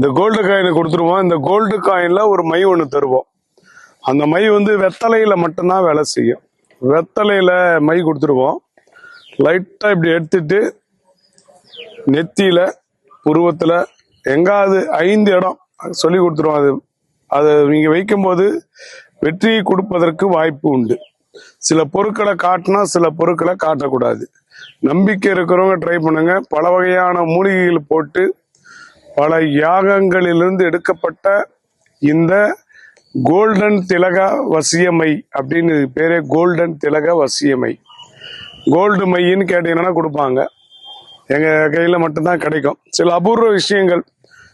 இந்த கோல்டு காயினை கொடுத்துருவோம். இந்த கோல்டு காயின்ல ஒரு மை ஒன்று தருவோம். அந்த மை வந்து வெத்தலையில மட்டும்தான் வேலை செய்யும். வெத்தலையில மை கொடுத்துருவோம். லைட்டா இப்படி எடுத்துட்டு நெத்தியில புருவத்துல எங்காவது ஐந்து இடம் சொல்லி கொடுத்துருவோம். அது அதை நீங்க வைக்கும்போது வெற்றியை கொடுப்பதற்கு வாய்ப்பு உண்டு. சில பொருட்களை காட்டினா சில பொருட்களை காட்டக்கூடாது. நம்பிக்கை இருக்கிறவங்க ட்ரை பண்ணுங்க. பல வகையான மூலிகைகள் போட்டு பல யாகங்களிலிருந்து எடுக்கப்பட்ட இந்த கோல்டன் திலக வசியமை அப்படின்னு பேரே கோல்டன் திலக வசியமை. கோல்டு மையின்னு கேட்டீங்கன்னா கொடுப்பாங்க. எங்க கையில மட்டும்தான் கிடைக்கும். சில அபூர்வ விஷயங்கள்.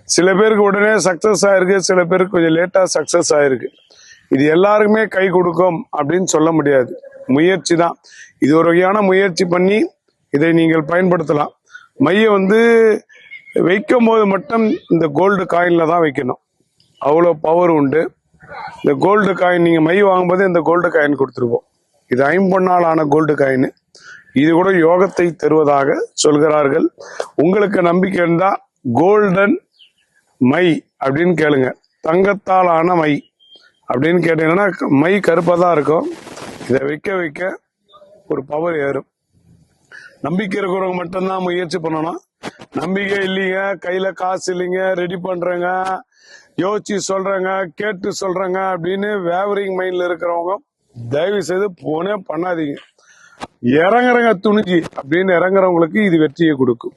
சில பேருக்கு உடனே சக்சஸ் ஆயிருக்கு சில பேருக்கு கொஞ்சம் லேட்டா சக்சஸ் ஆயிருக்கு. இது எல்லாருக்குமே கை கொடுக்கும் அப்படின்னு சொல்ல முடியாது. முயற்சி தான். இது ஒரு வகையான முயற்சி பண்ணி இதை நீங்கள் பயன்படுத்தலாம். மைய வந்து வைக்கும் போது மட்டும் இந்த கோல்டு காயின்ல தான் வைக்கணும். அவ்வளோ பவர் உண்டு. இந்த கோல்டு காயின் நீங்க மை வாங்கும்போது இந்த கோல்டு காயின் கொடுத்துருவோம். இது ஐம்பொன்னால் ஆன கோல்டு காயின் இது கூட யோகத்தை தருவதாக சொல்கிறார்கள். உங்களுக்கு நம்பிக்கை இருந்தா கோல்டன் மை அப்படின்னு கேளுங்க. தங்கத்தால் ஆன மை அப்படின்னு கேட்டீங்கன்னா மை கருப்பாக தான் இருக்கும். இதை வைக்க வைக்க ஒரு பவர் ஏறும். நம்பிக்கை இருக்கிறவங்க மட்டும்தான் முயற்சி பண்ணணும். நம்பிக்கை இல்லைங்க கையில காசு இல்லைங்க ரெடி பண்றேங்க யோசிச்சு சொல்றேங்க கேட்டு சொல்றேங்க அப்படின்னு வேவரிங் மைண்ட்ல இருக்கிறவங்க தயவு செய்து போனே பண்ணாதீங்க. இறங்குறங்க துணிஞ்சு அப்படின்னு இறங்குறவங்களுக்கு இது வெற்றியை கொடுக்கும்.